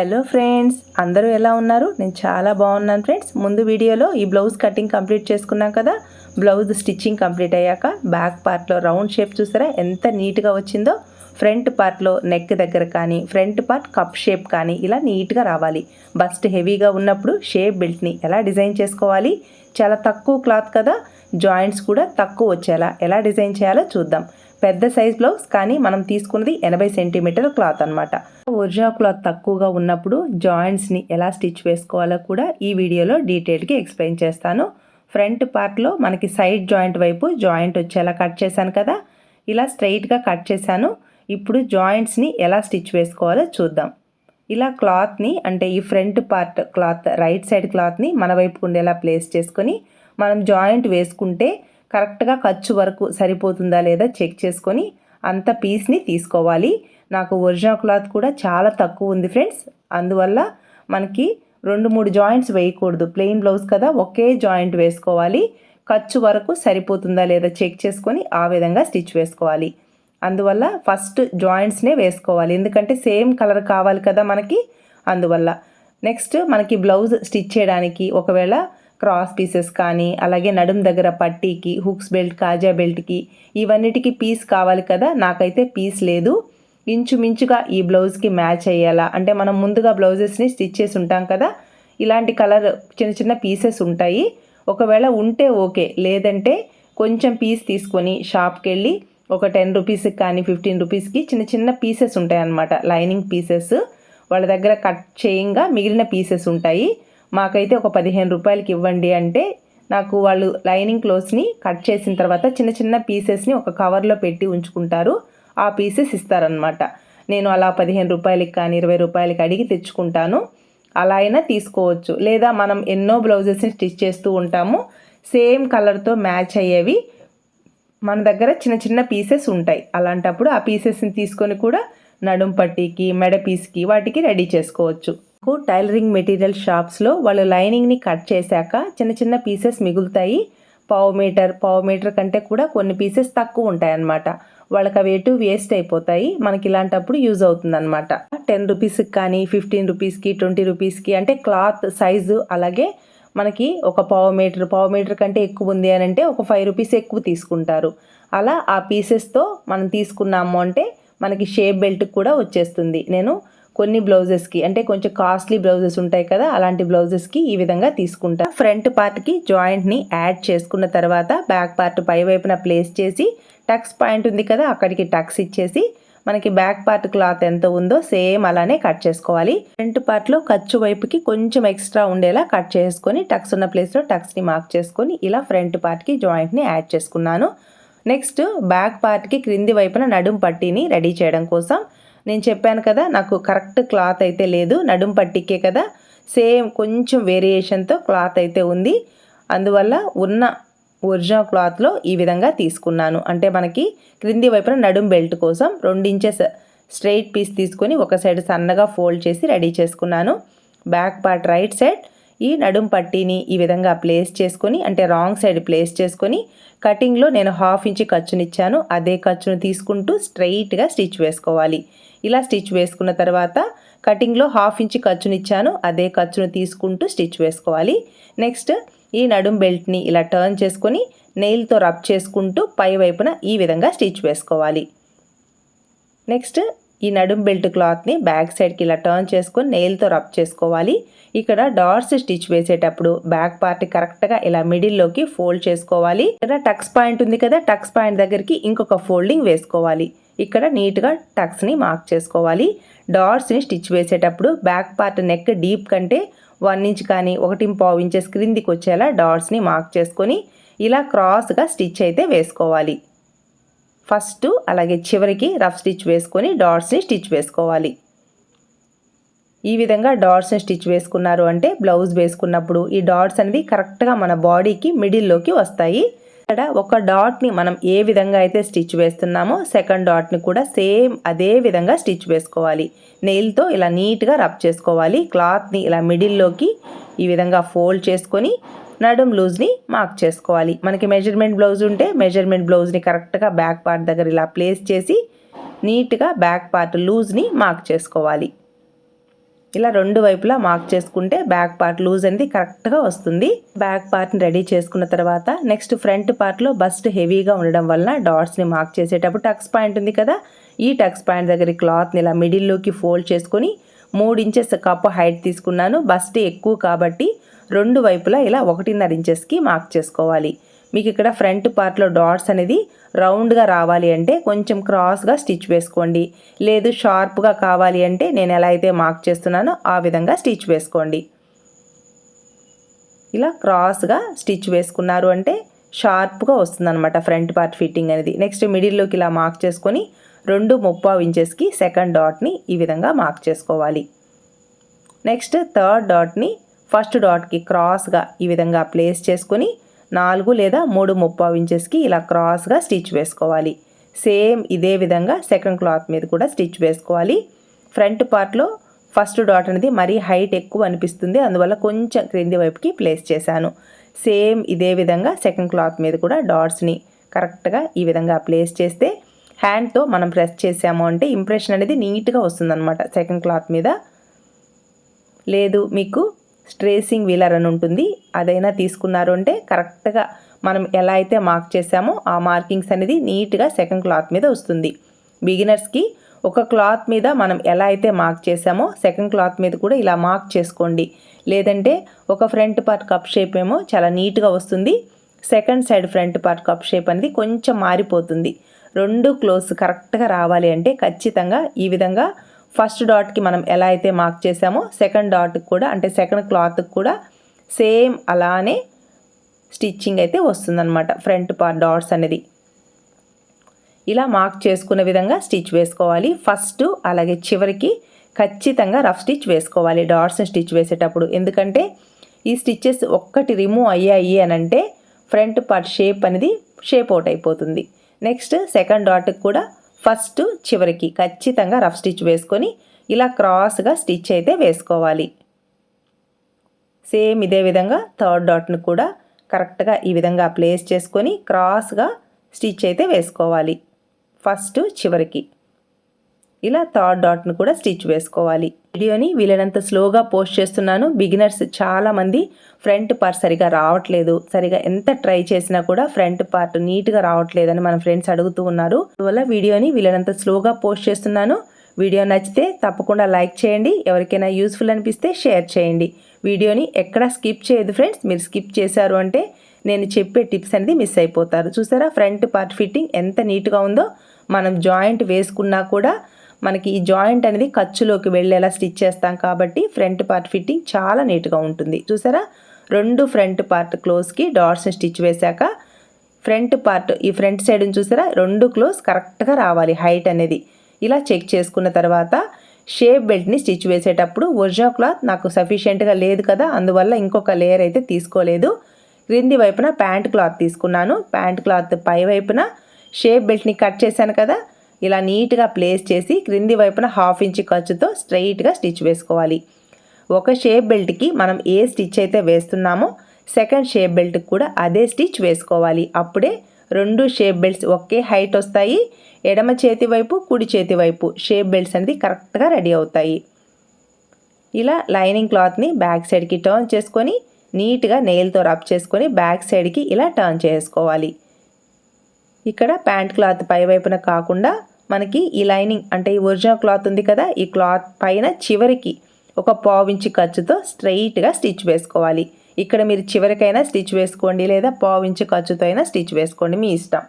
Hello friends అందరూ ఎలా ఉన్నారు? నేను చాలా బాగున్నాను ఫ్రెండ్స్ ముందు వీడియోలో ఈ బ్లౌజ్ కటింగ్ కంప్లీట్ చేసుకున్నాం కదా? బ్లౌజ్ స్టిచ్చింగ్ కంప్లీట్ అయ్యాక బ్యాక్ పార్ట్లో రౌండ్ షేప్ చూసారా? ఎంత నీట్గా వచ్చిందో? ఫ్రంట్ పార్ట్లో నెక్ దగ్గర కానీ ఫ్రంట్ పార్ట్ కప్ షేప్ కానీ ఇలా నీట్గా రావాలి. బస్ట్ హెవీగా ఉన్నప్పుడు షేప్ బెల్ట్ని ఎలా డిజైన్ చేసుకోవాలి? చాలా తక్కువ క్లాత్ కదా? జాయింట్స్ కూడా తక్కువ వచ్చేలా ఎలా డిజైన్ చేయాలో చూద్దాం. పెద్ద సైజ్ బ్లౌజ్ కానీ మనం తీసుకున్నది ఎనభై సెంటీమీటర్ క్లాత్ అనమాట ఒరిజినల్ క్లాత్ తక్కువగా ఉన్నప్పుడు జాయింట్స్ని ఎలా స్టిచ్ వేసుకోవాలో కూడా ఈ వీడియోలో డీటెయిల్గా ఎక్స్ప్లెయిన్ చేస్తాను. ఫ్రంట్ పార్ట్లో మనకి సైడ్ జాయింట్ వైపు జాయింట్ వచ్చేలా కట్ చేశాను కదా? ఇలా స్ట్రైట్గా కట్ చేశాను. ఇప్పుడు జాయింట్స్ని ఎలా స్టిచ్ వేసుకోవాలో చూద్దాం. ఇలా క్లాత్ని అంటే ఈ front part cloth right side క్లాత్ని మన వైపు ఉండేలా ప్లేస్ చేసుకొని మనం జాయింట్ వేసుకుంటే కరెక్ట్గా ఖర్చు వరకు సరిపోతుందా లేదా చెక్ చేసుకొని అంత పీస్ని తీసుకోవాలి. నాకు ఒరిజినల్ క్లాత్ కూడా చాలా తక్కువ ఉంది ఫ్రెండ్స్. అందువల్ల మనకి రెండు మూడు జాయింట్స్ వేయకూడదు. ప్లెయిన్ బ్లౌజ్ కదా ఒకే జాయింట్ వేసుకోవాలి. ఖర్చు వరకు సరిపోతుందా లేదా చెక్ చేసుకొని ఆ విధంగా స్టిచ్ వేసుకోవాలి. అందువల్ల ఫస్ట్ జాయింట్స్నే వేసుకోవాలి. ఎందుకంటే సేమ్ కలర్ కావాలి కదా మనకి. అందువల్ల నెక్స్ట్ మనకి బ్లౌజ్ స్టిచ్ చేయడానికి ఒకవేళ క్రాస్ పీసెస్ కానీ అలాగే నడుం దగ్గర పట్టీకి హుక్స్ బెల్ట్ కాజా బెల్ట్కి ఇవన్నిటికి పీస్ కావాలి కదా? నాకైతే పీస్ లేదు. ఇంచుమించుగా ఈ బ్లౌజ్కి మ్యాచ్ అయ్యేలా. అంటే మనం ముందుగా బ్లౌజెస్ని స్టిచ్ చేసి ఉంటాం కదా? ఇలాంటి కలర్ చిన్న చిన్న పీసెస్ ఉంటాయి. ఒకవేళ ఉంటే ఓకే. లేదంటే కొంచెం పీస్ తీసుకొని షాప్కి వెళ్ళి ఒక టెన్ రూపీస్కి కానీ ఫిఫ్టీన్ రూపీస్కి చిన్న చిన్న పీసెస్ ఉంటాయి అన్నమాట లైనింగ్ పీసెస్. వాళ్ళ దగ్గర కట్ చేయంగా మిగిలిన పీసెస్ ఉంటాయి. మాకైతే ఒక పదిహేను రూపాయలకి ఇవ్వండి అంటే నాకు వాళ్ళు లైనింగ్ క్లోత్స్ని కట్ చేసిన తర్వాత చిన్న చిన్న పీసెస్ని ఒక కవర్లో పెట్టి ఉంచుకుంటారు. ఆ పీసెస్ ఇస్తారనమాట నేను అలా పదిహేను రూపాయలకి కానీ ఇరవై రూపాయలకి అడిగి తెచ్చుకుంటాను. అలా అయినా తీసుకోవచ్చు. లేదా మనం ఎన్నో బ్లౌజెస్ని స్టిచ్ చేస్తూ ఉంటాము. సేమ్ కలర్తో మ్యాచ్ అయ్యేవి మన దగ్గర చిన్న చిన్న పీసెస్ ఉంటాయి. అలాంటప్పుడు ఆ పీసెస్ని తీసుకొని కూడా నడుం పట్టీకి మెడ పీస్కి వాటికి రెడీ చేసుకోవచ్చు. టైలరింగ్ మెటీరియల్ షాప్స్లో వాళ్ళు లైనింగ్ని కట్ చేశాక చిన్న చిన్న పీసెస్ మిగులుతాయి. పావు మీటర్ పావు మీటర్ కంటే కూడా కొన్ని పీసెస్ తక్కువ ఉంటాయి అన్నమాట వాళ్ళకి అవి ఎటు వేస్ట్ అయిపోతాయి. మనకి ఇలాంటప్పుడు యూజ్ అవుతుంది అనమాట టెన్ రూపీస్కి కానీ ఫిఫ్టీన్ రూపీస్కి ట్వంటీ రూపీస్కి అంటే క్లాత్ సైజు అలాగే మనకి ఒక పావు మీటర్ పావు మీటర్ కంటే ఎక్కువ ఉంది అని అంటే ఒక ఫైవ్ రూపీస్ ఎక్కువ తీసుకుంటారు. అలా ఆ పీసెస్తో మనం తీసుకున్నాము అంటే మనకి షేప్ బెల్ట్ కూడా వచ్చేస్తుంది. నేను కొన్ని బ్లౌజెస్కి అంటే కొంచెం కాస్ట్లీ బ్లౌజెస్ ఉంటాయి కదా అలాంటి బ్లౌజెస్కి ఈ విధంగా తీసుకుంటా. ఫ్రంట్ పార్ట్కి జాయింట్ని యాడ్ చేసుకున్న తర్వాత బ్యాక్ పార్ట్ పై వైపున ప్లేస్ చేసి టక్స్ పాయింట్ ఉంది కదా అక్కడికి టక్స్ ఇచ్చేసి మనకి బ్యాక్ పార్ట్ క్లాత్ ఎంత ఉందో సేమ్ అలానే కట్ చేసుకోవాలి. ఫ్రంట్ పార్ట్లో ఖర్చు వైపుకి కొంచెం ఎక్స్ట్రా ఉండేలా కట్ చేసుకొని టక్స్ ఉన్న ప్లేస్లో టక్స్ని మార్క్ చేసుకొని ఇలా ఫ్రంట్ పార్ట్కి జాయింట్ని యాడ్ చేసుకున్నాను. నెక్స్ట్ బ్యాక్ పార్ట్కి క్రింది వైపున నడుం పట్టీని రెడీ చేయడం కోసం నేను చెప్పాను కదా నాకు కరెక్ట్ క్లాత్ అయితే లేదు నడుం పట్టికే కదా. సేమ్ కొంచెం వేరియేషన్తో క్లాత్ అయితే ఉంది. అందువల్ల ఉన్న ఒరిజినల్ క్లాత్లో ఈ విధంగా తీసుకున్నాను. అంటే మనకి క్రింది వైపున నడుం బెల్ట్ కోసం రెండు స్ట్రైట్ పీస్ తీసుకొని ఒక సైడ్ సన్నగా ఫోల్డ్ చేసి రెడీ చేసుకున్నాను. బ్యాక్ పార్ట్ రైట్ సైడ్ ఈ నడుం పట్టీని ఈ విధంగా ప్లేస్ చేసుకొని అంటే రాంగ్ సైడ్ ప్లేస్ చేసుకొని కటింగ్లో నేను హాఫ్ ఇంచ్ ఖర్చునిచ్చాను. అదే ఖర్చును తీసుకుంటూ స్ట్రైట్గా స్టిచ్ వేసుకోవాలి. ఇలా స్టిచ్ వేసుకున్న తర్వాత కటింగ్లో హాఫ్ ఇంచ్ ఖర్చునిచ్చాను అదే ఖర్చును తీసుకుంటూ స్టిచ్ వేసుకోవాలి. నెక్స్ట్ ఈ నడుం బెల్ట్ని ఇలా టర్న్ చేసుకొని నెయిల్తో రబ్ చేసుకుంటూ పై వైపున ఈ విధంగా స్టిచ్ వేసుకోవాలి. నెక్స్ట్ ఈ నడుం బెల్ట్ క్లాత్ని బ్యాక్ సైడ్కి ఇలా టర్న్ చేసుకొని నెయిల్తో రబ్ చేసుకోవాలి. ఇక్కడ డాట్స్ స్టిచ్ వేసేటప్పుడు బ్యాక్ పార్ట్ కరెక్ట్గా ఇలా మిడిల్లోకి ఫోల్డ్ చేసుకోవాలి. ఇక్కడ టక్స్ పాయింట్ ఉంది కదా టక్స్ పాయింట్ దగ్గరికి ఇంకొక ఫోల్డింగ్ వేసుకోవాలి. ఇక్కడ నీట్గా టక్స్ని మార్క్ చేసుకోవాలి. డాట్స్ని స్టిచ్ వేసేటప్పుడు బ్యాక్ పార్ట్ నెక్ డీప్ కంటే వన్ ఇంచ్ కానీ ఒకటి పావు ఇంచెస్ క్రిందికి వచ్చేలా డాట్స్ని మార్క్ చేసుకొని ఇలా క్రాస్గా స్టిచ్ అయితే వేసుకోవాలి. ఫస్ట్ అలాగే చివరికి రఫ్ స్టిచ్ వేసుకొని డాట్స్ని స్టిచ్ వేసుకోవాలి. ఈ విధంగా డాట్స్ని స్టిచ్ వేసుకున్నారు అంటే బ్లౌజ్ వేసుకున్నప్పుడు ఈ డాట్స్ అనేది కరెక్ట్గా మన బాడీకి మిడిల్లోకి వస్తాయి. ఇక్కడ ఒక డాట్ని మనం ఏ విధంగా అయితే స్టిచ్ వేస్తున్నామో సెకండ్ డాట్ని కూడా సేమ్ అదే విధంగా స్టిచ్ వేసుకోవాలి. నెయిల్తో ఇలా నీట్గా రబ్ చేసుకోవాలి. క్లాత్ని ఇలా మిడిల్లోకి ఈ విధంగా ఫోల్డ్ చేసుకొని నడుం లూజ్ని మార్క్ చేసుకోవాలి. మనకి మెజర్మెంట్ బ్లౌజ్ ఉంటే మెజర్మెంట్ బ్లౌజ్ని కరెక్ట్గా బ్యాక్ పార్ట్ దగ్గర ఇలా ప్లేస్ చేసి నీట్గా బ్యాక్ పార్ట్ లూజ్ని మార్క్ చేసుకోవాలి. ఇలా రెండు వైపులా మార్క్ చేసుకుంటే బ్యాక్ పార్ట్ లూజ్ అనేది కరెక్ట్గా వస్తుంది. బ్యాక్ పార్ట్ని రెడీ చేసుకున్న తర్వాత నెక్స్ట్ ఫ్రంట్ పార్ట్లో బస్ట్ హెవీగా ఉండడం వలన డాట్స్ని మార్క్ చేసేటప్పుడు టక్స్ పాయింట్ ఉంది కదా? ఈ టక్స్ పాయింట్ దగ్గర క్లాత్ని ఇలా మిడిల్లోకి ఫోల్డ్ చేసుకొని మూడు ఇంచెస్ కప్ హైట్ తీసుకున్నాను. బస్ట్ ఎక్కువ కాబట్టి రెండు వైపులా ఇలా ఒకటిన్నర ఇంచెస్కి మార్క్ చేసుకోవాలి. మీకు ఇక్కడ ఫ్రంట్ పార్ట్లో డాట్స్ అనేది రౌండ్గా రావాలి అంటే కొంచెం క్రాస్గా స్టిచ్ వేసుకోండి. లేదు షార్ప్గా కావాలి అంటే నేను ఎలా అయితే మార్క్ చేస్తున్నానో ఆ విధంగా స్టిచ్ వేసుకోండి. ఇలా క్రాస్గా స్టిచ్ వేసుకున్నారు అంటే షార్ప్గా వస్తుందన్నమాట ఫ్రంట్ పార్ట్ ఫిట్టింగ్ అనేది. నెక్స్ట్ మిడిల్లోకి ఇలా మార్క్ చేసుకొని రెండు ముప్పావు ఇంచెస్కి సెకండ్ డాట్ని ఈ విధంగా మార్క్ చేసుకోవాలి. నెక్స్ట్ థర్డ్ డాట్ని ఫస్ట్ డాట్కి క్రాస్గా ఈ విధంగా ప్లేస్ చేసుకొని నాలుగు లేదా మూడు ముప్పావు ఇంచెస్కి ఇలా క్రాస్గా స్టిచ్ వేసుకోవాలి. సేమ్ ఇదే విధంగా సెకండ్ క్లాత్ మీద కూడా స్టిచ్ వేసుకోవాలి. ఫ్రంట్ పార్ట్లో ఫస్ట్ డాట్ అనేది మరీ హైట్ ఎక్కువ అనిపిస్తుంది. అందువల్ల కొంచెం క్రింది వైపుకి ప్లేస్ చేశాను. సేమ్ ఇదే విధంగా సెకండ్ క్లాత్ మీద కూడా డాట్స్ని కరెక్ట్గా ఈ విధంగా ప్లేస్ చేస్తే హ్యాండ్తో మనం ప్రెస్ చేసాము అంటే ఇంప్రెషన్ అనేది నీట్గా వస్తుందన్నమాట సెకండ్ క్లాత్ మీద. లేదు మీకు స్ట్రేసింగ్ వీలర్ అని ఉంటుంది. అదైనా తీసుకున్నారు అంటే కరెక్ట్గా మనం ఎలా అయితే మార్క్ చేసామో ఆ మార్కింగ్స్ అనేది నీట్గా సెకండ్ క్లాత్ మీద వస్తుంది. బిగినర్స్కి ఒక క్లాత్ మీద మనం ఎలా అయితే మార్క్ చేసామో సెకండ్ క్లాత్ మీద కూడా ఇలా మార్క్ చేసుకోండి. లేదంటే ఒక ఫ్రంట్ పార్ట్ కప్ షేప్ ఏమో చాలా నీట్గా వస్తుంది. Second side front part cup shape అనేది కొంచెం మారిపోతుంది. రెండు క్లోజ్ కరెక్ట్గా రావాలి అంటే ఖచ్చితంగా ఈ విధంగా ఫస్ట్ డాట్కి మనం ఎలా అయితే మార్క్ చేసామో సెకండ్ డాట్కి కూడా అంటే సెకండ్ క్లాత్కి కూడా సేమ్ అలానే స్టిచ్చింగ్ అయితే వస్తుందన్నమాట ఫ్రంట్ పార్ట్ డాట్స్ అనేది. ఇలా మార్క్ చేసుకునే విధంగా స్టిచ్ వేసుకోవాలి. ఫస్ట్ అలాగే చివరికి ఖచ్చితంగా రఫ్ స్టిచ్ వేసుకోవాలి డాట్స్ స్టిచ్ వేసేటప్పుడు. ఎందుకంటే ఈ స్టిచ్చెస్ ఒక్కటి రిమూవ్ అయ్యాయి అని అంటే ఫ్రంట్ పార్ట్ షేప్ అనేది షేప్ అవుట్ అయిపోతుంది. నెక్స్ట్ సెకండ్ డాట్కి కూడా ఫస్ట్ చివరికి ఖచ్చితంగా రఫ్ స్టిచ్ వేసుకొని ఇలా క్రాస్గా స్టిచ్ అయితే వేసుకోవాలి. సేమ్ ఇదే విధంగా థర్డ్ డాట్ను కూడా కరెక్ట్గా ఈ విధంగా ప్లేస్ చేసుకొని క్రాస్గా స్టిచ్ అయితే వేసుకోవాలి. ఫస్ట్ చివరికి ఇలా థర్డ్ డాట్ను కూడా స్టిచ్ వేసుకోవాలి. వీడియోని వీలైనంత స్లోగా పోస్ట్ చేస్తున్నాను. బిగినర్స్ చాలామంది ఫ్రంట్ పార్ట్ సరిగా రావట్లేదు. సరిగా ఎంత ట్రై చేసినా కూడా ఫ్రంట్ పార్ట్ నీట్గా రావట్లేదని మన ఫ్రెండ్స్ అడుగుతూ ఉన్నారు. అందువల్ల వీడియోని వీలైనంత స్లోగా పోస్ట్ చేస్తున్నాను. వీడియో నచ్చితే తప్పకుండా లైక్ చేయండి. ఎవరికైనా యూస్ఫుల్ అనిపిస్తే షేర్ చేయండి. వీడియోని ఎక్కడ స్కిప్ చేయదు ఫ్రెండ్స్. మీరు స్కిప్ చేశారు అంటే నేను చెప్పే టిప్స్ అనేది మిస్ అయిపోతారు. చూసారా? ఫ్రంట్ పార్ట్ ఫిట్టింగ్ ఎంత నీట్గా ఉందో మనం జాయింట్ వేసుకున్నా కూడా మనకి ఈ జాయింట్ అనేది ఖర్చులోకి వెళ్ళేలా స్టిచ్ చేస్తాం కాబట్టి ఫ్రంట్ పార్ట్ ఫిట్టింగ్ చాలా నీట్గా ఉంటుంది. చూసారా? రెండు ఫ్రంట్ పార్ట్ క్లోజ్కి డాట్స్ని స్టిచ్ వేశాక ఫ్రంట్ పార్ట్ ఈ ఫ్రంట్ సైడ్ని చూసారా? రెండు క్లోజ్ కరెక్ట్గా రావాలి హైట్ అనేది. ఇలా చెక్ చేసుకున్న తర్వాత షేప్ బెల్ట్ని స్టిచ్ వేసేటప్పుడు ఒరిజినల్ క్లాత్ నాకు సఫిషియెంట్గా లేదు కదా అందువల్ల ఇంకొక లేయర్ అయితే తీసుకోలేదు. క్రింది వైపున ప్యాంట్ క్లాత్ తీసుకున్నాను. ప్యాంట్ క్లాత్ పై వైపున షేప్ బెల్ట్ని కట్ చేశాను కదా ఇలా నీట్గా ప్లేస్ చేసి క్రింది వైపున హాఫ్ ఇంచ్ ఖర్చుతో స్ట్రైట్గా స్టిచ్ వేసుకోవాలి. ఒక షేప్ బెల్ట్కి మనం ఏ స్టిచ్ అయితే వేస్తున్నామో సెకండ్ షేప్ బెల్ట్కి కూడా అదే స్టిచ్ వేసుకోవాలి. అప్పుడే రెండు షేప్ బెల్ట్స్ ఒకే హైట్ వస్తాయి. ఎడమ చేతి వైపు కుడి చేతి వైపు షేప్ బెల్ట్స్ అనేది కరెక్ట్గా రెడీ అవుతాయి. ఇలా లైనింగ్ క్లాత్ని బ్యాక్ సైడ్కి టర్న్ చేసుకొని నీట్గా నెయిల్తో రబ్ చేసుకొని బ్యాక్ సైడ్కి ఇలా టర్న్ చేసుకోవాలి. ఇక్కడ ప్యాంట్ క్లాత్ పై వైపున కాకుండా మనకి ఈ లైనింగ్ అంటే ఈ ఒరిజినల్ క్లాత్ ఉంది కదా ఈ క్లాత్ పైన చివరికి ఒక పావించి ఖర్చుతో స్ట్రైట్గా స్టిచ్ వేసుకోవాలి. ఇక్కడ మీరు చివరికైనా స్టిచ్ వేసుకోండి లేదా పావించి ఖర్చుతో అయినా స్టిచ్ వేసుకోండి మీ ఇష్టం.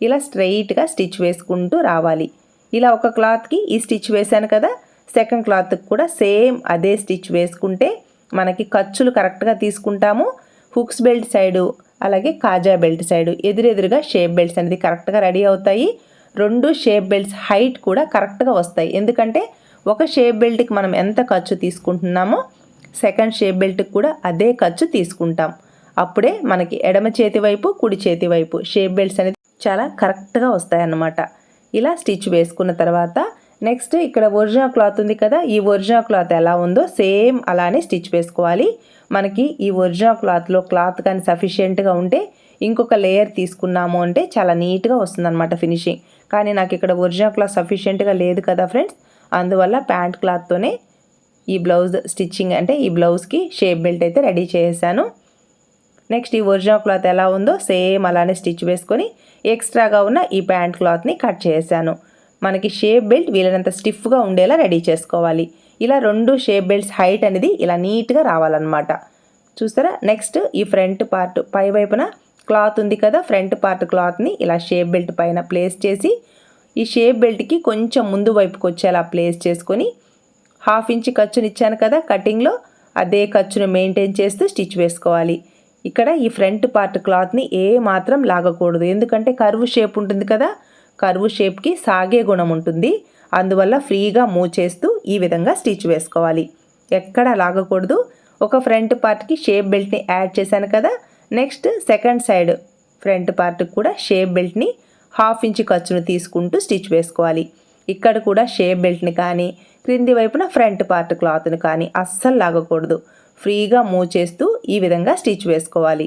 ఇలా స్ట్రైట్గా స్టిచ్ వేసుకుంటూ రావాలి. ఇలా ఒక క్లాత్కి ఈ స్టిచ్ వేశాను కదా సెకండ్ క్లాత్కి కూడా సేమ్ అదే స్టిచ్ వేసుకుంటే మనకి ఖర్చులు కరెక్ట్గా తీసుకుంటాము. హుక్స్ బెల్ట్ సైడు అలాగే కాజా బెల్ట్ సైడు ఎదురెదురుగా షేప్ బెల్ట్స్ అనేది కరెక్ట్గా రెడీ అవుతాయి. రెండు షేప్ బెల్ట్స్ హైట్ కూడా కరెక్ట్గా వస్తాయి. ఎందుకంటే ఒక షేప్ బెల్ట్కి మనం ఎంత ఖర్చు తీసుకుంటున్నామో సెకండ్ షేప్ బెల్ట్కి కూడా అదే ఖర్చు తీసుకుంటాం. అప్పుడే మనకి ఎడమ చేతి వైపు కుడి చేతి వైపు షేప్ బెల్ట్స్ అనేది చాలా కరెక్ట్గా వస్తాయన్నమాట. ఇలా స్టిచ్ వేసుకున్న తర్వాత నెక్స్ట్ ఇక్కడ ఒరిజినల్ క్లాత్ ఉంది కదా ఈ ఒరిజినల్ క్లాత్ ఎలా ఉందో సేమ్ అలానే స్టిచ్ వేసుకోవాలి. మనకి ఈ ఒరిజినల్ క్లాత్లో క్లాత్ కానీ సఫిషియెంట్గా ఉంటే ఇంకొక లేయర్ తీసుకున్నాము అంటే చాలా నీట్గా వస్తుందన్నమాట ఫినిషింగ్ కానీ నాకు ఇక్కడ ఒరిజినల్ క్లాత్ సఫిషియెంట్గా లేదు కదా ఫ్రెండ్స్. అందువల్ల ప్యాంట్ క్లాత్తోనే ఈ బ్లౌజ్ స్టిచ్చింగ్ అంటే ఈ బ్లౌజ్కి షేప్ బెల్ట్ అయితే రెడీ చేశాను నెక్స్ట్ ఈ ఒరిజినల్ క్లాత్ ఎలా ఉందో సేమ్ అలానే స్టిచ్ వేసుకొని ఎక్స్ట్రాగా ఉన్న ఈ ప్యాంట్ క్లాత్ని కట్ చేశాను మనకి షేప్ బెల్ట్ వీలైనంత స్టిఫ్గా ఉండేలా రెడీ చేసుకోవాలి. ఇలా రెండు షేప్ బెల్ట్స్ హైట్ అనేది ఇలా నీట్గా రావాలన్నమాట. చూస్తారా? నెక్స్ట్ ఈ ఫ్రంట్ పార్ట్ పై వైపున క్లాత్ ఉంది కదా ఫ్రంట్ పార్ట్ క్లాత్ని ఇలా షేప్ బెల్ట్ పైన ప్లేస్ చేసి ఈ షేప్ బెల్ట్కి కొంచెం ముందు వైపుకి వచ్చేలా ప్లేస్ చేసుకొని హాఫ్ ఇంచ్ ఖర్చుని ఇచ్చాను కదా కటింగ్లో అదే ఖర్చును మెయింటైన్ చేస్తూ స్టిచ్ వేసుకోవాలి. ఇక్కడ ఈ ఫ్రంట్ పార్ట్ క్లాత్ని ఏ మాత్రం లాగకూడదు. ఎందుకంటే కరువు షేప్ ఉంటుంది కదా కరువు షేప్కి సాగే గుణం ఉంటుంది. అందువల్ల ఫ్రీగా మూవ్ చేస్తూ ఈ విధంగా స్టిచ్ వేసుకోవాలి. ఎక్కడ లాగకూడదు. ఒక ఫ్రంట్ పార్ట్కి షేప్ బెల్ట్ని యాడ్ చేశాను కదా నెక్స్ట్ సెకండ్ సైడ్ ఫ్రంట్ పార్ట్కి కూడా షేప్ బెల్ట్ని హాఫ్ ఇంచ్ ఖర్చును తీసుకుంటూ స్టిచ్ వేసుకోవాలి. ఇక్కడ కూడా షేప్ బెల్ట్ని కానీ క్రింది వైపున ఫ్రంట్ పార్ట్ క్లాత్ని కానీ అస్సలు లాగకూడదు. ఫ్రీగా మూవ్ చేస్తూ ఈ విధంగా స్టిచ్ వేసుకోవాలి.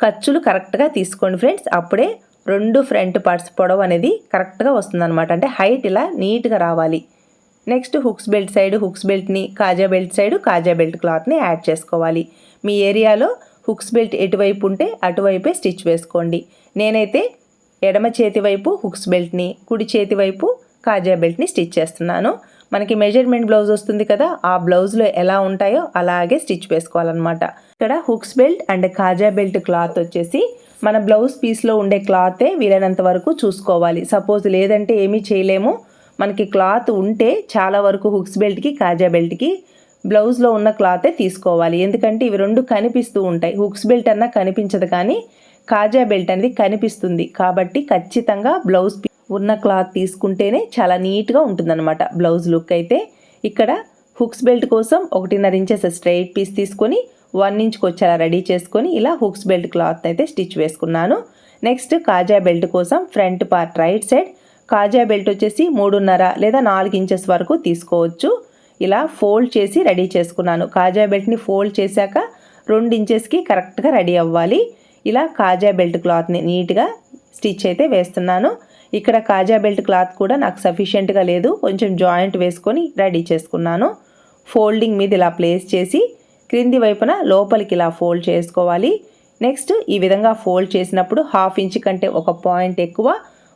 ఖర్చులు కరెక్ట్గా తీసుకోండి ఫ్రెండ్స్ అప్పుడే రెండు ఫ్రంట్ పార్ట్స్ పొడవు అనేది కరెక్ట్గా వస్తుందన్నమాట. అంటే హైట్ ఇలా నీట్గా రావాలి. Next hooks belt side hooks బెల్ట్ని కాజా బెల్ట్ సైడ్ కాజా బెల్ట్ క్లాత్ని యాడ్ చేసుకోవాలి. మీ ఏరియాలో హుక్స్ బెల్ట్ ఎటువైపు ఉంటే అటువైపే స్టిచ్ వేసుకోండి. నేనైతే ఎడమ చేతి వైపు హుక్స్ బెల్ట్ని కుడి చేతి వైపు కాజా బెల్ట్ని స్టిచ్ చేస్తున్నాను. మనకి మెజర్మెంట్ బ్లౌజ్ వస్తుంది కదా ఆ బ్లౌజ్లో ఎలా ఉంటాయో అలాగే స్టిచ్ వేసుకోవాలన్నమాట. ఇక్కడ హుక్స్ బెల్ట్ అండ్ కాజా బెల్ట్ క్లాత్ వచ్చేసి మన బ్లౌజ్ పీస్లో ఉండే క్లాతే వీలైనంత వరకు చూసుకోవాలి. సపోజ్ లేదంటే ఏమీ చేయలేము. మనకి క్లాత్ ఉంటే చాలా వరకు హుక్స్ బెల్ట్కి కాజా బెల్ట్కి బ్లౌజ్లో ఉన్న క్లాతే తీసుకోవాలి. ఎందుకంటే ఇవి రెండు కనిపిస్తూ ఉంటాయి. హుక్స్ బెల్ట్ అన్నా కనిపించదు కానీ కాజా బెల్ట్ అనేది కనిపిస్తుంది. కాబట్టి ఖచ్చితంగా బ్లౌజ్ ఉన్న క్లాత్ తీసుకుంటేనే చాలా నీట్గా ఉంటుందన్నమాట బ్లౌజ్ లుక్ అయితే. ఇక్కడ హుక్స్ బెల్ట్ కోసం ఒకటిన్నర ఇంచెస్ స్ట్రైట్ పీస్ తీసుకొని వన్ ఇంచ్కి వచ్చేలా రెడీ చేసుకొని ఇలా హుక్స్ బెల్ట్ క్లాత్ అయితే స్టిచ్ వేసుకున్నాను. నెక్స్ట్ కాజా బెల్ట్ కోసం ఫ్రంట్ పార్ట్ రైట్ సైడ్ కాజా బెల్ట్ వచ్చేసి మూడున్నర లేదా నాలుగు ఇంచెస్ వరకు తీసుకోవచ్చు. ఇలా ఫోల్డ్ చేసి రెడీ చేసుకున్నాను. కాజా బెల్ట్ని ఫోల్డ్ చేశాక రెండు ఇంచెస్కి కరెక్ట్గా రెడీ అవ్వాలి. ఇలా కాజా బెల్ట్ క్లాత్ని నీట్గా స్టిచ్ అయితే వేస్తున్నాను. ఇక్కడ కాజా బెల్ట్ క్లాత్ కూడా నాకు సఫిషియెంట్గా లేదు. కొంచెం జాయింట్ వేసుకొని రెడీ చేసుకున్నాను. ఫోల్డింగ్ మీద ఇలా ప్లేస్ చేసి క్రింది వైపున లోపలికి ఇలా ఫోల్డ్ చేసుకోవాలి. నెక్స్ట్ ఈ విధంగా ఫోల్డ్ చేసినప్పుడు హాఫ్ ఇంచ్ కంటే ఒక పాయింట్ ఎక్కువ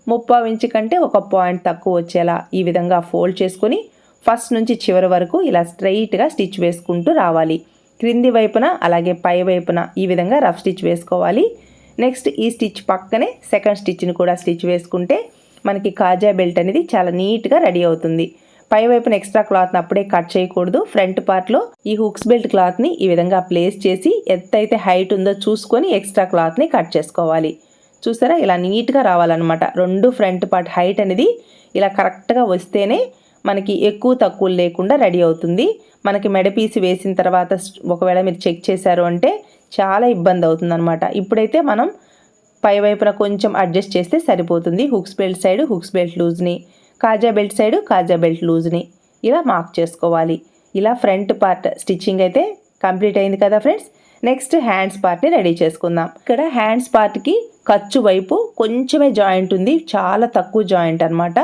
ముప్పావు ఇంచ్ కంటే ఒక పాయింట్ తక్కువ వచ్చేలా ఈ విధంగా ఫోల్డ్ చేసుకొని ఫస్ట్ నుంచి చివరి వరకు ఇలా స్ట్రైట్గా స్టిచ్ వేసుకుంటూ రావాలి. క్రింది వైపున అలాగే పై వైపున ఈ విధంగా రఫ్ స్టిచ్ వేసుకోవాలి. నెక్స్ట్ ఈ స్టిచ్ పక్కనే సెకండ్ స్టిచ్ని కూడా స్టిచ్ వేసుకుంటే మనకి కాజా బెల్ట్ అనేది చాలా నీట్గా రెడీ అవుతుంది. పై వైపున ఎక్స్ట్రా క్లాత్ని అప్పుడే కట్ చేయకూడదు. ఫ్రంట్ పార్ట్లో ఈ హుక్స్ బెల్ట్ క్లాత్ని ఈ విధంగా ప్లేస్ చేసి ఎత్తైతే హైట్ ఉందో చూసుకొని ఎక్స్ట్రా క్లాత్ని కట్ చేసుకోవాలి. చూసారా? ఇలా నీట్గా రావాలన్నమాట. రెండు ఫ్రంట్ పార్ట్ హైట్ అనేది ఇలా కరెక్ట్గా వస్తేనే మనకి ఎక్కువ తక్కువ లేకుండా రెడీ అవుతుంది. మనకి మెడపీసి వేసిన తర్వాత ఒకవేళ మీరు చెక్ చేశారు అంటే చాలా ఇబ్బంది అవుతుందన్నమాట. ఇప్పుడైతే మనం పై వైపున కొంచెం అడ్జస్ట్ చేస్తే సరిపోతుంది. Hooks belt side hooks belt లూజ్ని కాజా బెల్ట్ సైడ్ కాజా బెల్ట్ లూజ్ని ఇలా మార్క్ చేసుకోవాలి. ఇలా ఫ్రంట్ పార్ట్ స్టిచ్చింగ్ అయితే కంప్లీట్ అయింది కదా ఫ్రెండ్స్. నెక్స్ట్ హ్యాండ్స్ పార్ట్ని రెడీ చేసుకుందాం. ఇక్కడ హ్యాండ్స్ పార్ట్కి ఖర్చు వైపు కొంచెమే జాయింట్ ఉంది. చాలా తక్కువ జాయింట్ అనమాట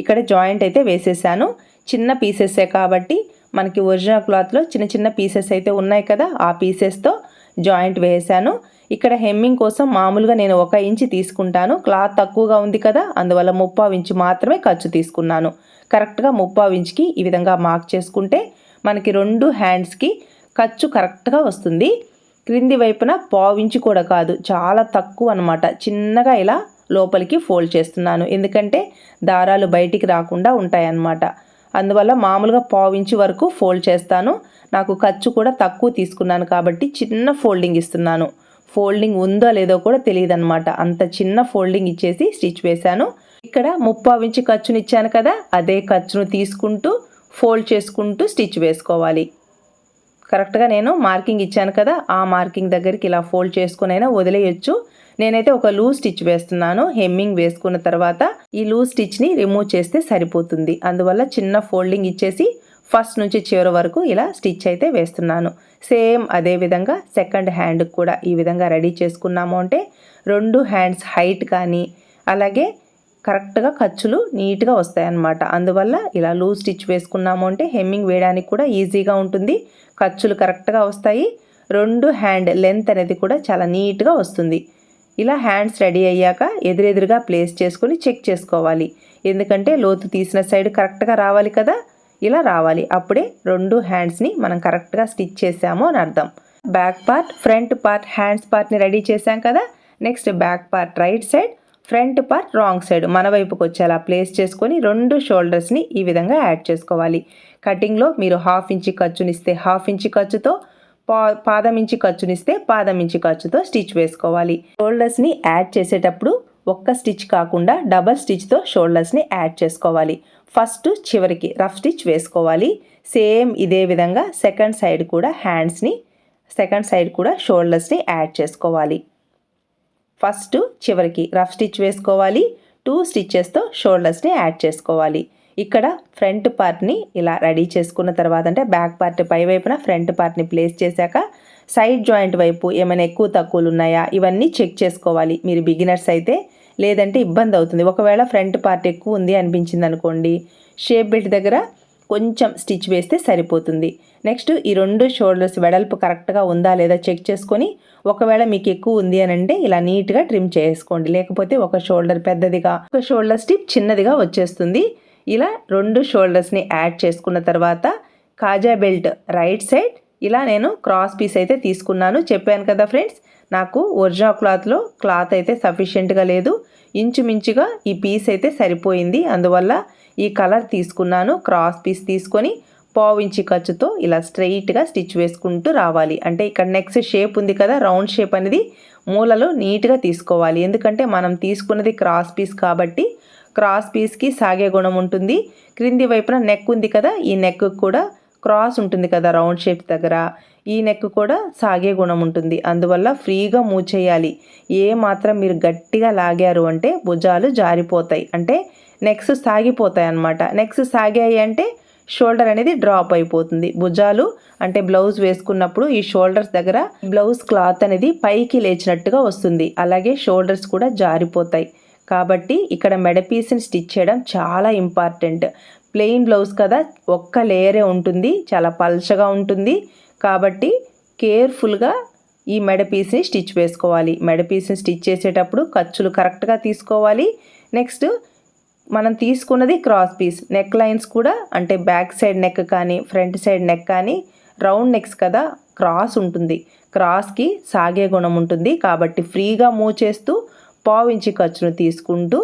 ఇక్కడ జాయింట్ అయితే వేసేసాను. చిన్న పీసెస్సే కాబట్టి మనకి ఒరిజినల్ క్లాత్లో చిన్న చిన్న పీసెస్ అయితే ఉన్నాయి కదా ఆ పీసెస్తో జాయింట్ వేసాను. ఇక్కడ హెమ్మింగ్ కోసం మామూలుగా నేను ఒక ఇంచు తీసుకుంటాను. క్లాత్ తక్కువగా ఉంది కదా అందువల్ల ముప్పావు ఇంచు మాత్రమే ఖర్చు తీసుకున్నాను. కరెక్ట్గా ముప్పావు ఇంచుకి ఈ విధంగా మార్క్ చేసుకుంటే మనకి రెండు హ్యాండ్స్కి ఖర్చు కరెక్ట్గా వస్తుంది. క్రింది వైపున పావించి కూడా కాదు చాలా తక్కువ అనమాట చిన్నగా ఇలా లోపలికి ఫోల్డ్ చేస్తున్నాను. ఎందుకంటే దారాలు బయటికి రాకుండా ఉంటాయన్నమాట. అందువల్ల మామూలుగా పావించి వరకు ఫోల్డ్ చేస్తాను. నాకు ఖర్చు కూడా తక్కువ తీసుకున్నాను కాబట్టి చిన్న ఫోల్డింగ్ ఇస్తున్నాను. ఫోల్డింగ్ ఉందో లేదో కూడా తెలియదు అనమాట అంత చిన్న ఫోల్డింగ్ ఇచ్చేసి స్టిచ్ వేశాను. ఇక్కడ ముప్పావించి ఖర్చుని ఇచ్చాను కదా అదే ఖర్చును తీసుకుంటూ ఫోల్డ్ చేసుకుంటూ స్టిచ్ వేసుకోవాలి. కరెక్ట్గా నేను మార్కింగ్ ఇచ్చాను కదా ఆ మార్కింగ్ దగ్గరికి ఇలా ఫోల్డ్ చేసుకునైనా వదిలేయచ్చు. నేనైతే ఒక లూజ్ స్టిచ్ వేస్తున్నాను. హెమ్మింగ్ వేసుకున్న తర్వాత ఈ లూజ్ స్టిచ్ని రిమూవ్ చేస్తే సరిపోతుంది. అందువల్ల చిన్న ఫోల్డింగ్ ఇచ్చేసి ఫస్ట్ నుంచి చివరి వరకు ఇలా స్టిచ్ అయితే వేస్తున్నాను. సేమ్ అదే విధంగా సెకండ్ హ్యాండ్కి కూడా ఈ విధంగా రెడీ చేసుకున్నాము అంటే రెండు హ్యాండ్స్ హైట్ కానీ అలాగే కరెక్ట్గా ఖర్చులు నీట్గా వస్తాయన్నమాట. అందువల్ల ఇలా లూజ్ స్టిచ్ వేసుకున్నాము అంటే హెమ్మింగ్ వేయడానికి కూడా ఈజీగా ఉంటుంది. ఖర్చులు కరెక్ట్గా వస్తాయి. రెండు హ్యాండ్ లెంత్ అనేది కూడా చాలా నీట్గా వస్తుంది. ఇలా హ్యాండ్స్ రెడీ అయ్యాక ఎదురెదురుగా ప్లేస్ చేసుకొని చెక్ చేసుకోవాలి. ఎందుకంటే లోతు తీసిన సైడ్ కరెక్ట్గా రావాలి కదా? ఇలా రావాలి. అప్పుడే రెండు హ్యాండ్స్ని మనం కరెక్ట్గా స్టిచ్ చేసాము అని అర్థం. Back part front part hands పార్ట్ని రెడీ చేసాం కదా? Next back part right side front part wrong side. మన వైపుకి వచ్చేలా ప్లేస్ చేసుకొని రెండు షోల్డర్స్ని ఈ విధంగా యాడ్ చేసుకోవాలి. కటింగ్లో మీరు హాఫ్ ఇంచి ఖర్చునిస్తే హాఫ్ ఇంచి ఖర్చుతో పా పాదం ఇంచి ఖర్చునిస్తే పాదం ఇంచి ఖర్చుతో స్టిచ్ వేసుకోవాలి. షోల్డర్స్ని యాడ్ చేసేటప్పుడు ఒక్క స్టిచ్ కాకుండా డబల్ స్టిచ్తో షోల్డర్స్ని యాడ్ చేసుకోవాలి. ఫస్ట్ చివరికి రఫ్ స్టిచ్ వేసుకోవాలి. సేమ్ ఇదే విధంగా సెకండ్ సైడ్ కూడా హ్యాండ్స్ని సెకండ్ సైడ్ కూడా షోల్డర్స్ని యాడ్ చేసుకోవాలి. ఫస్ట్ చివరికి రఫ్ స్టిచ్ వేసుకోవాలి. టూ స్టిచ్చెస్తో షోల్డర్స్ని యాడ్ చేసుకోవాలి. ఇక్కడ ఫ్రంట్ పార్ట్ని ఇలా రెడీ చేసుకున్న తర్వాత అంటే బ్యాక్ పార్ట్ పై వైపున ఫ్రంట్ పార్ట్ని ప్లేస్ చేశాక సైడ్ జాయింట్ వైపు ఏమైనా ఎక్కువ తక్కువలు ఉన్నాయా? ఇవన్నీ చెక్ చేసుకోవాలి. మీరు బిగినర్స్ అయితే లేదంటే ఇబ్బంది అవుతుంది. ఒకవేళ ఫ్రంట్ పార్ట్ ఎక్కువ ఉంది అనిపించింది అనుకోండి షేప్ బెల్ట్ దగ్గర కొంచెం స్టిచ్ వేస్తే సరిపోతుంది. నెక్స్ట్ ఈ రెండు షోల్డర్స్ వెడల్పు కరెక్ట్గా ఉందా లేదా చెక్ చేసుకొని ఒకవేళ మీకు ఎక్కువ ఉంది అని అంటే ఇలా నీట్గా ట్రిమ్ చేసుకోండి. లేకపోతే ఒక షోల్డర్ పెద్దదిగా ఒక షోల్డర్ స్టిప్ చిన్నదిగా వచ్చేస్తుంది. ఇలా రెండు షోల్డర్స్ని యాడ్ చేసుకున్న తర్వాత కాజా బెల్ట్ రైట్ సైడ్ ఇలా నేను క్రాస్ పీస్ అయితే తీసుకున్నాను. చెప్పాను కదా ఫ్రెండ్స్ నాకు ఒరిజినల్ క్లాత్లో క్లాత్ అయితే సఫిషియెంట్గా లేదు. ఇంచుమించుగా ఈ పీస్ అయితే సరిపోయింది. అందువల్ల ఈ కలర్ తీసుకున్నాను. క్రాస్ పీస్ తీసుకొని పావు ఖర్చుతో ఇలా స్ట్రెయిట్గా స్టిచ్ వేసుకుంటూ రావాలి. అంటే ఇక్కడ నెక్స్ట్ షేప్ ఉంది కదా రౌండ్ షేప్ అనేది మూలలో నీట్గా తీసుకోవాలి. ఎందుకంటే మనం తీసుకున్నది క్రాస్ పీస్ కాబట్టి క్రాస్ పీస్కి సాగే గుణం ఉంటుంది. క్రింది వైపున నెక్ ఉంది కదా ఈ నెక్ కూడా క్రాస్ ఉంటుంది కదా రౌండ్ షేప్ దగ్గర. ఈ నెక్ కూడా సాగే గుణం ఉంటుంది. అందువల్ల ఫ్రీగా మూవ్ చేయాలి. ఏ మాత్రం మీరు గట్టిగా లాగారు అంటే భుజాలు జారిపోతాయి. అంటే నెక్స్ సాగిపోతాయి అన్నమాట. నెక్స్ సాగాయి అంటే షోల్డర్ అనేది డ్రాప్ అయిపోతుంది. భుజాలు అంటే బ్లౌజ్ వేసుకున్నప్పుడు ఈ షోల్డర్స్ దగ్గర బ్లౌజ్ క్లాత్ అనేది పైకి లేచినట్టుగా వస్తుంది. అలాగే షోల్డర్స్ కూడా జారిపోతాయి. కాబట్టి ఇక్కడ మెడపీస్ని స్టిచ్ చేయడం చాలా ఇంపార్టెంట్. ప్లెయిన్ బ్లౌజ్ కదా ఒక్క లేయరే ఉంటుంది చాలా పల్చగా ఉంటుంది. కాబట్టి కేర్ఫుల్గా ఈ మెడపీస్ని స్టిచ్ వేసుకోవాలి. మెడపీస్ని స్టిచ్ చేసేటప్పుడు ఖర్చులు కరెక్ట్గా తీసుకోవాలి. నెక్స్ట్ మనం తీసుకున్నది క్రాస్ పీస్ నెక్ లైన్స్ కూడా అంటే బ్యాక్ సైడ్ నెక్ కానీ ఫ్రంట్ సైడ్ నెక్ కానీ రౌండ్ నెక్స్ కదా క్రాస్ ఉంటుంది. క్రాస్కి సాగే గుణం ఉంటుంది. కాబట్టి ఫ్రీగా మూవ్ చేస్తూ పావించి ఖర్చును తీసుకుంటూ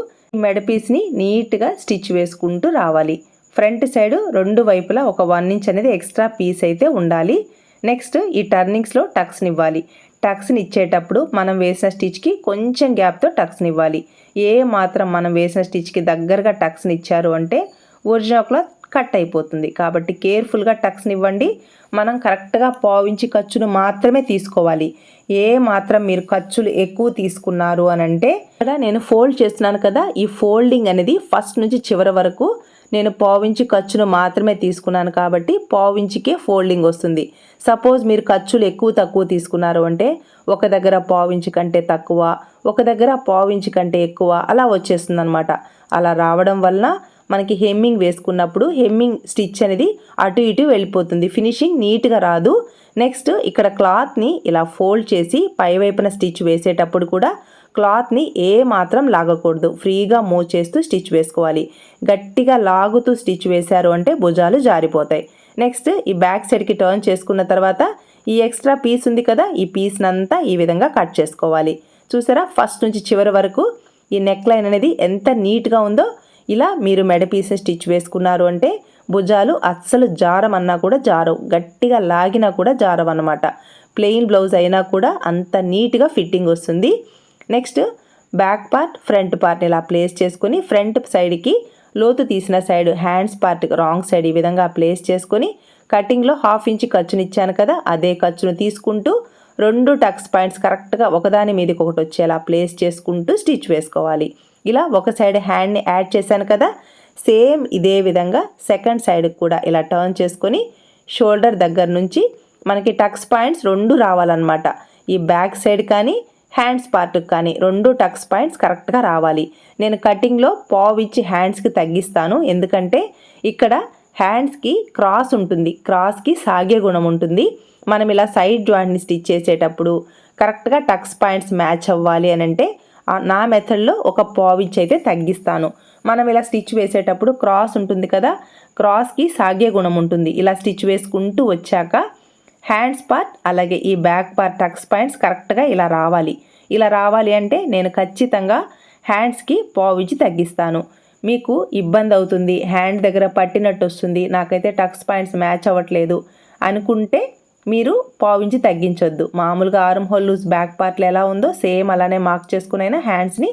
మెడ పీస్ని నీట్గా స్టిచ్ వేసుకుంటూ రావాలి. ఫ్రంట్ సైడ్ రెండు వైపులా ఒక వన్ ఇంచ్ అనేది ఎక్స్ట్రా పీస్ అయితే ఉండాలి. నెక్స్ట్ ఈ టర్నింగ్స్లో టక్స్ని ఇవ్వాలి టక్స్ని ఇచ్చేటప్పుడు మనం వేసిన స్టిచ్కి కొంచెం గ్యాప్తో టక్స్ని ఇవ్వాలి ఏ మాత్రం మనం వేసిన స్టిచ్కి దగ్గరగా టక్స్ని ఇచ్చారు అంటే ఒరిజినల్ క్లాత్ కట్ అయిపోతుంది. కాబట్టి కేర్ఫుల్గా టక్స్ని ఇవ్వండి మనం కరెక్ట్గా పావించి ఖర్చును మాత్రమే తీసుకోవాలి. ఏ మాత్రం మీరు ఖర్చులు ఎక్కువ తీసుకున్నారు అని అంటే నేను ఫోల్డ్ చేస్తున్నాను కదా ఈ ఫోల్డింగ్ అనేది ఫస్ట్ నుంచి చివరి వరకు నేను పావించి ఖర్చును మాత్రమే తీసుకున్నాను కాబట్టి పావించికే ఫోల్డింగ్ వస్తుంది. సపోజ్ మీరు ఖర్చులు ఎక్కువ తక్కువ తీసుకున్నారు అంటే ఒక దగ్గర పావించి కంటే తక్కువ ఒక దగ్గర పావించి కంటే ఎక్కువ అలా వచ్చేస్తుంది అనమాట అలా రావడం వలన మనకి హెమ్మింగ్ వేసుకున్నప్పుడు హెమ్మింగ్ స్టిచ్ అనేది అటు ఇటు వెళ్ళిపోతుంది. ఫినిషింగ్ నీట్గా రాదు. నెక్స్ట్ ఇక్కడ క్లాత్ని ఇలా ఫోల్డ్ చేసి పైవైపున స్టిచ్ వేసేటప్పుడు కూడా క్లాత్ని ఏ మాత్రం లాగకూడదు. ఫ్రీగా మూవ్ చేస్తూ స్టిచ్ వేసుకోవాలి. గట్టిగా లాగుతూ స్టిచ్ వేశారు అంటే భుజాలు జారిపోతాయి. నెక్స్ట్ ఈ బ్యాక్ సైడ్కి టర్న్ చేసుకున్న తర్వాత ఈ ఎక్స్ట్రా పీస్ ఉంది కదా ఈ పీస్నంతా ఈ విధంగా కట్ చేసుకోవాలి. చూసారా? ఫస్ట్ నుంచి చివరి వరకు ఈ నెక్ లైన్ అనేది ఎంత నీట్గా ఉందో ఇలా మీరు మెడ పీస్ స్టిచ్ వేసుకున్నారు అంటే భుజాలు అస్సలు జారం అన్నా కూడా జారవు. గట్టిగా లాగినా కూడా జారవు అనమాట ప్లెయిన్ బ్లౌజ్ అయినా కూడా అంత నీట్గా ఫిట్టింగ్ వస్తుంది. Next back part front part ఇలా ప్లేస్ చేసుకొని ఫ్రంట్ సైడ్కి లోతు తీసిన side hands part wrong side ఈ విధంగా ప్లేస్ చేసుకొని కటింగ్లో హాఫ్ ఇంచ్ ఖర్చుని ఇచ్చాను కదా అదే ఖర్చును తీసుకుంటూ రెండు టక్స్ పాయింట్స్ కరెక్ట్గా ఒకదాని మీదకి ఒకటి వచ్చేలా ప్లేస్ చేసుకుంటూ స్టిచ్ వేసుకోవాలి. ఇలా ఒక సైడ్ హ్యాండ్ని యాడ్ చేశాను కదా సేమ్ ఇదే విధంగా సెకండ్ సైడ్కి కూడా ఇలా టర్న్ చేసుకొని షోల్డర్ దగ్గర నుంచి మనకి టక్స్ పాయింట్స్ రెండు రావాలన్నమాట. ఈ బ్యాక్ సైడ్ కానీ హ్యాండ్స్ పార్ట్కి కానీ రెండు టక్స్ పాయింట్స్ కరెక్ట్గా రావాలి. నేను కటింగ్లో పావు ఇచ్చి హ్యాండ్స్కి తగ్గిస్తాను. ఎందుకంటే ఇక్కడ హ్యాండ్స్కి క్రాస్ ఉంటుంది. క్రాస్కి సాగే గుణం ఉంటుంది. మనం ఇలా సైడ్ జాయింట్ని స్టిచ్ చేసేటప్పుడు కరెక్ట్గా టక్స్ పాయింట్స్ మ్యాచ్ అవ్వాలి అని అంటే నా మెథడ్లో ఒక పావు ఇచ్చి అయితే తగ్గిస్తాను. మనం ఇలా స్టిచ్ వేసేటప్పుడు క్రాస్ ఉంటుంది కదా క్రాస్కి సాగే గుణం ఉంటుంది. ఇలా స్టిచ్ వేసుకుంటూ వచ్చాక హ్యాండ్స్ పార్ట్ అలాగే ఈ బ్యాక్ పార్ట్ టక్స్ పాయింట్స్ కరెక్ట్గా ఇలా రావాలి. ఇలా రావాలి అంటే నేను ఖచ్చితంగా హ్యాండ్స్కి పావించి తగ్గిస్తాను. మీకు ఇబ్బంది అవుతుంది హ్యాండ్ దగ్గర పట్టినట్టు వస్తుంది నాకైతే టక్స్ పాయింట్స్ మ్యాచ్ అవ్వట్లేదు అనుకుంటే మీరు పావించి తగ్గించొద్దు. మామూలుగా ఆర్మ్ హోల్ లూజ్ బ్యాక్ పార్ట్లో ఎలా ఉందో సేమ్ అలానే మార్క్ చేసుకునైనా హ్యాండ్స్ని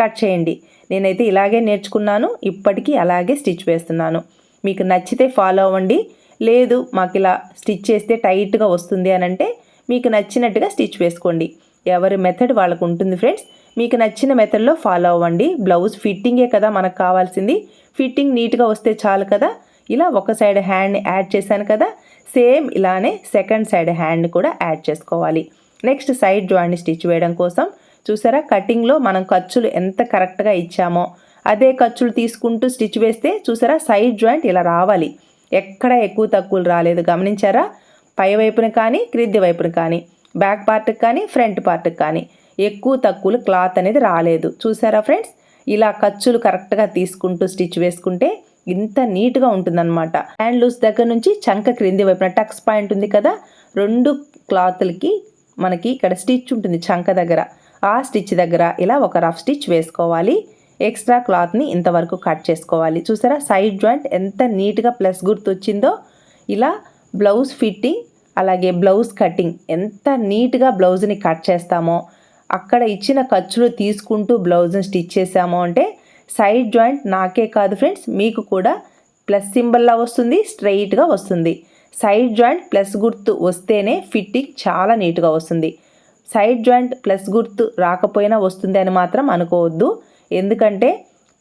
కట్ చేయండి. నేనైతే ఇలాగే నేర్చుకున్నాను. ఇప్పటికీ అలాగే స్టిచ్ వేస్తున్నాను. మీకు నచ్చితే ఫాలో అవ్వండి. లేదు మాకు ఇలా స్టిచ్ చేస్తే టైట్గా వస్తుంది అని అంటే మీకు నచ్చినట్టుగా స్టిచ్ వేసుకోండి. ఎవరి మెథడ్ వాళ్ళకు ఉంటుంది ఫ్రెండ్స్. మీకు నచ్చిన మెథడ్లో ఫాలో అవ్వండి. బ్లౌజ్ ఫిట్టింగే కదా మనకు కావాల్సింది. ఫిట్టింగ్ నీట్గా వస్తే చాలు కదా. ఇలా ఒక సైడ్ హ్యాండ్ని యాడ్ చేశాను కదా. సేమ్ ఇలానే సెకండ్ సైడ్ హ్యాండ్ కూడా యాడ్ చేసుకోవాలి. నెక్స్ట్ సైడ్ జాయింట్ స్టిచ్ వేయడం కోసం చూసారా? కటింగ్లో మనం ఖర్చులు ఎంత కరెక్ట్గా ఇచ్చామో. అదే ఖర్చులు తీసుకుంటూ స్టిచ్ వేస్తే చూసారా? సైడ్ జాయింట్ ఇలా రావాలి. ఎక్కడ ఎక్కువ తక్కువలు రాలేదు. గమనించారా? పై వైపున కానీ క్రింది వైపున కానీ బ్యాక్ పార్ట్కి కానీ ఫ్రంట్ పార్ట్కి కానీ ఎక్కువ తక్కువలు క్లాత్ అనేది రాలేదు. చూసారా ఫ్రెండ్స్? ఇలా ఖర్చులు కరెక్ట్గా తీసుకుంటూ స్టిచ్ వేసుకుంటే ఇంత నీట్గా ఉంటుందన్నమాట. హ్యాండ్ లూస్ దగ్గర నుంచి చంక క్రింది వైపున టక్స్ పాయింట్ ఉంది కదా? రెండు క్లాత్లకి మనకి ఇక్కడ స్టిచ్ ఉంటుంది చంక దగ్గర. ఆ స్టిచ్ దగ్గర ఇలా ఒక రఫ్ స్టిచ్ వేసుకోవాలి. ఎక్స్ట్రా క్లాత్ని ఇంతవరకు కట్ చేసుకోవాలి. చూసారా? సైడ్ జాయింట్ ఎంత నీట్గా ప్లస్ గుర్తు వచ్చిందో ఇలా బ్లౌజ్ ఫిట్టింగ్ అలాగే బ్లౌజ్ కటింగ్ ఎంత నీట్గా బ్లౌజ్ని కట్ చేస్తామో అక్కడ ఇచ్చిన ఖర్చులు తీసుకుంటూ బ్లౌజ్ని స్టిచ్ చేసామో అంటే సైడ్ జాయింట్ నాకే కాదు ఫ్రెండ్స్ మీకు కూడా ప్లస్ సింబల్లా వస్తుంది స్ట్రైట్గా వస్తుంది. సైడ్ జాయింట్ ప్లస్ గుర్తు వస్తేనే ఫిట్టింగ్ చాలా నీట్గా వస్తుంది. సైడ్ జాయింట్ ప్లస్ గుర్తు రాకపోయినా వస్తుంది అని మాత్రం అనుకోవద్దు. ఎందుకంటే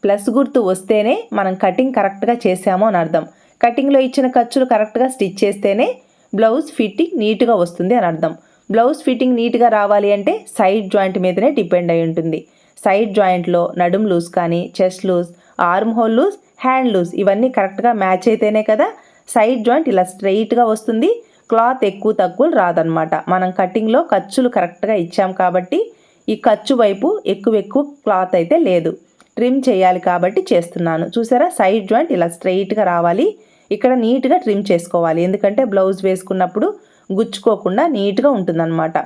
ప్లస్ గుర్తు వస్తేనే మనం కటింగ్ కరెక్ట్గా చేసాము అని అర్థం. కటింగ్లో ఇచ్చిన ఖర్చులు కరెక్ట్గా స్టిచ్ చేస్తేనే బ్లౌజ్ ఫిట్టింగ్ నీట్గా వస్తుంది అని అర్థం. బ్లౌజ్ ఫిట్టింగ్ నీట్గా రావాలి అంటే సైడ్ జాయింట్ మీదనే డిపెండ్ అయి ఉంటుంది. సైడ్ జాయింట్లో నడుం లూజ్ కానీ chest loose arm hole loose hand loose ఇవన్నీ కరెక్ట్గా మ్యాచ్ అయితేనే కదా సైడ్ జాయింట్ ఇలా స్ట్రైట్గా వస్తుంది. క్లాత్ ఎక్కువ తక్కువ రాదనమాట మనం కటింగ్లో ఖర్చులు కరెక్ట్గా ఇచ్చాం కాబట్టి ఈ ఖర్చు వైపు ఎక్కువ ఎక్కువ క్లాత్ అయితే లేదు. ట్రిమ్ చేయాలి కాబట్టి చేస్తున్నాను. చూసారా? సైడ్ జాయింట్ ఇలా స్ట్రైట్గా రావాలి. ఇక్కడ నీట్గా ట్రిమ్ చేసుకోవాలి. ఎందుకంటే బ్లౌజ్ వేసుకున్నప్పుడు గుచ్చుకోకుండా నీట్గా ఉంటుందన్నమాట.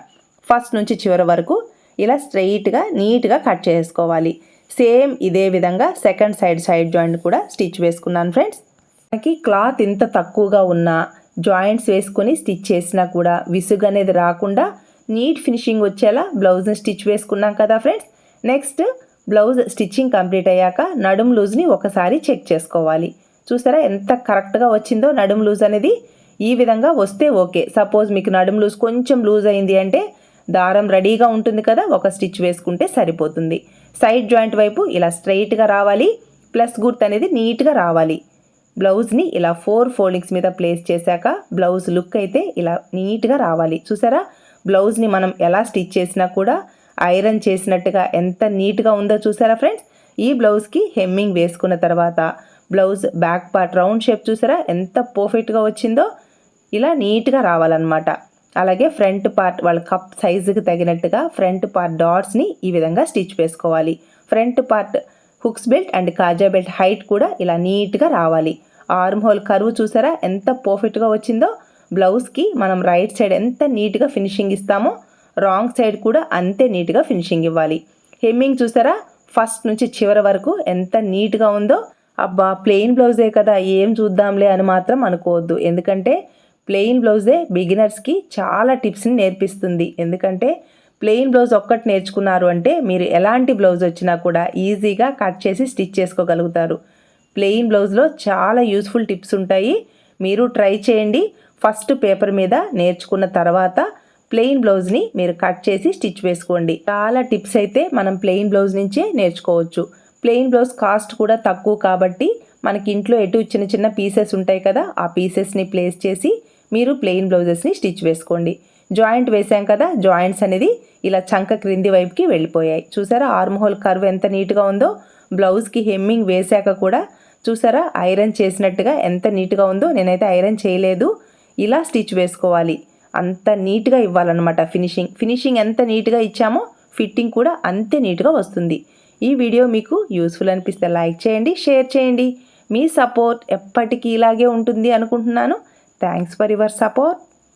ఫస్ట్ నుంచి చివరి వరకు ఇలా స్ట్రైట్గా నీట్గా కట్ చేసుకోవాలి. సేమ్ ఇదే విధంగా సెకండ్ సైడ్ సైడ్ జాయింట్ కూడా స్టిచ్ వేసుకున్నాను ఫ్రెండ్స్. మనకి క్లాత్ ఇంత తక్కువగా ఉన్నా జాయింట్స్ వేసుకొని స్టిచ్ చేసినా కూడా విసుగు అనేది రాకుండా నీట్ ఫినిషింగ్ వచ్చేలా బ్లౌజ్ని స్టిచ్ వేసుకున్నాం కదా friends. Next blouse stitching complete అయ్యాక నడుం లూజ్ని ఒకసారి చెక్ చేసుకోవాలి. చూసారా ఎంత కరెక్ట్గా వచ్చిందో నడుం లూజ్ అనేది? ఈ విధంగా వస్తే ఓకే. సపోజ్ మీకు నడుం లూజ్ కొంచెం లూజ్ అయింది అంటే దారం రెడీగా ఉంటుంది కదా ఒక స్టిచ్ వేసుకుంటే సరిపోతుంది. సైడ్ జాయింట్ వైపు ఇలా స్ట్రైట్గా రావాలి ప్లస్ గుర్త్ అనేది నీట్గా రావాలి. బ్లౌజ్ని ఇలా ఫోర్ ఫోల్డింగ్స్ మీద ప్లేస్ చేశాక బ్లౌజ్ లుక్ అయితే ఇలా నీట్గా రావాలి. చూసారా? బ్లౌజ్ని మనం ఎలా స్టిచ్ చేసినా కూడా ఐరన్ చేసినట్టుగా ఎంత నీట్గా ఉందో చూసారా ఫ్రెండ్స్? ఈ బ్లౌజ్కి హెమ్మింగ్ వేసుకున్న తర్వాత blouse back part round shape చూసారా? ఎంత పర్ఫెక్ట్గా వచ్చిందో? ఇలా నీట్గా రావాలన్నమాట. అలాగే ఫ్రంట్ పార్ట్ వాళ్ళ కప్ సైజుకి తగినట్టుగా ఫ్రంట్ పార్ట్ డాట్స్ని ఈ విధంగా స్టిచ్ వేసుకోవాలి. Front part hooks belt and kaja belt height కూడా ఇలా నీట్గా రావాలి. ఆర్మ్ హోల్ కరువు చూసారా? ఎంత పర్ఫెక్ట్గా వచ్చిందో. బ్లౌజ్కి మనం రైట్ సైడ్ ఎంత నీట్గా ఫినిషింగ్ ఇస్తామో రాంగ్ సైడ్ కూడా అంతే నీట్గా ఫినిషింగ్ ఇవ్వాలి. హెమ్మింగ్ చూసారా? ఫస్ట్ నుంచి చివరి వరకు ఎంత నీట్గా ఉందో. అబ్బా ప్లెయిన్ బ్లౌజే కదా ఏం చూద్దాంలే అని మాత్రం అనుకోవద్దు. ఎందుకంటే ప్లెయిన్ బ్లౌజే బిగినర్స్కి చాలా టిప్స్ని నేర్పిస్తుంది. ఎందుకంటే ప్లెయిన్ బ్లౌజ్ ఒక్కటి నేర్చుకున్నారు అంటే మీరు ఎలాంటి బ్లౌజ్ వచ్చినా కూడా ఈజీగా కట్ చేసి స్టిచ్ చేసుకోగలుగుతారు. ప్లెయిన్ బ్లౌజ్లో చాలా యూస్ఫుల్ టిప్స్ ఉంటాయి. మీరు ట్రై చేయండి. ఫస్ట్ పేపర్ మీద నేర్చుకున్న తర్వాత ప్లెయిన్ బ్లౌజ్ని మీరు కట్ చేసి స్టిచ్ వేసుకోండి. చాలా టిప్స్ అయితే మనం ప్లెయిన్ బ్లౌజ్ నుంచే నేర్చుకోవచ్చు. ప్లెయిన్ బ్లౌజ్ కాస్ట్ కూడా తక్కువ కాబట్టి మనకి ఇంట్లో ఎటు చిన్న చిన్న పీసెస్ ఉంటాయి కదా ఆ పీసెస్ని ప్లేస్ చేసి మీరు ప్లెయిన్ బ్లౌజెస్ని స్టిచ్ వేసుకోండి. జాయింట్ వేసాం కదా జాయింట్స్ అనేది ఇలా చంక క్రింది వైపుకి వెళ్ళిపోయాయి. చూసారా? ఆర్మ్ హోల్ కర్వ్ ఎంత నీట్గా ఉందో బ్లౌజ్కి హెమ్మింగ్ వేశాక కూడా చూసారా? ఐరన్ చేసినట్టుగా ఎంత నీట్గా ఉందో నేనైతే ఐరన్ చేయలేదు. ఇలా స్టిచ్ వేసుకోవాలి. అంత నీట్గా ఇవ్వాలన్నమాట ఫినిషింగ్. ఫినిషింగ్ ఎంత నీట్గా ఇచ్చామో ఫిట్టింగ్ కూడా అంతే నీట్గా వస్తుంది. ఈ వీడియో మీకు యూస్ఫుల్ అనిపిస్తే లైక్ చేయండి షేర్ చేయండి. మీ సపోర్ట్ ఎప్పటికీ ఇలాగే ఉంటుంది అనుకుంటున్నాను. Thanks for your support.